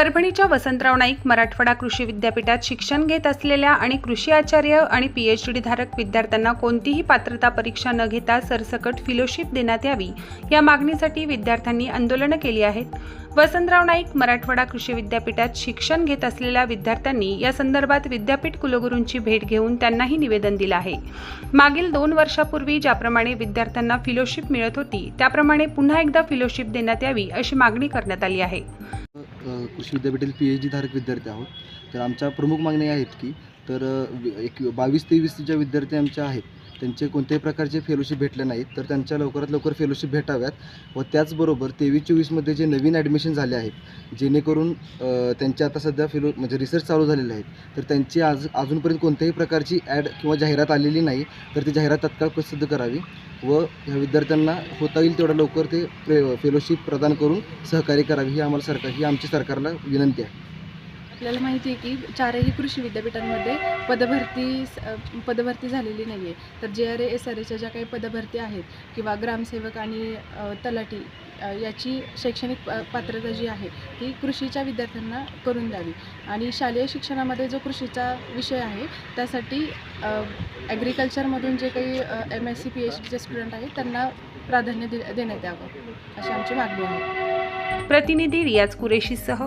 परभणीच्या वसंतराव नाईक मराठवाडा कृषी विद्यापीठात शिक्षण घेत असलेल्या आणि कृषी आचार्य आणि पीएचडी धारक विद्यार्थ्यांना कोणतीही पात्रता परीक्षा न घेता सरसकट फिलोशिप देण्यात यावी या मागणीसाठी विद्यार्थ्यांनी आंदोलनं केली आहेत. वसंतराव नाईक मराठवाडा कृषी विद्यापीठात शिक्षण घेत असलेल्या विद्यार्थ्यांनी या संदर्भात विद्यापीठ कुलगुरूंची भेट घेऊन त्यांनाही निवेदन दिलं आहे. मागील दोन वर्षापूर्वी ज्याप्रमाणे विद्यार्थ्यांना फिलोशिप मिळत होती त्याप्रमाणे पुन्हा एकदा फिलोशिप देण्यात यावी अशी मागणी करण्यात आली आहे. कृषी विद्यापीठातील पी एच डी धारक विद्यार्थी आहोत. तर आमच्या प्रमुख मागण्या आहेत की तर एक बावीस तेवीस ज्या विद्यार्थी आमच्या आहेत. त्यांचे कोणत्याही प्रकारचे फेलोशिप भेटले नाहीत तर त्यांच्या लवकरात लवकर फेलोशिप भेटाव्यात व त्याचबरोबर तेवीस चोवीसमध्ये जे नवीन ॲडमिशन झाले आहेत जेणेकरून त्यांचे आता सध्या फेलो म्हणजे रिसर्च चालू झालेले आहेत तर त्यांची आज अजूनपर्यंत कोणत्याही प्रकारची ॲड किंवा जाहिरात आलेली नाही तर ती जाहिरात तत्काळ प्रसिद्ध करावी व ह्या विद्यार्थ्यांना होता येईल तेवढ्या लवकर ते फेलोशिप प्रदान करून सहकार्य करावी ही आम्हाला सरकार ही आमची सरकारला विनंती आहे. आपल्याला माहिती आहे की चारही कृषी विद्यापीठांमध्ये पदभरती पदभरती झालेली नाही आहे. तर जे आर ए एस आर एच्या ज्या काही पदभरती आहेत किंवा ग्रामसेवक आणि तलाठी याची शैक्षणिक प- पात्रता जी आहे ती कृषीच्या विद्यार्थ्यांना करून द्यावी. आणि शालेय शिक्षणामध्ये जो कृषीचा विषय आहे त्यासाठी ॲग्रिकल्चरमधून जे काही M S C P H डीचे स्टुडंट आहेत त्यांना प्राधान्य दे देण्यात यावं. अशी आमची मागणी आहे. प्रतिनिधी रियाज कुरेशीसह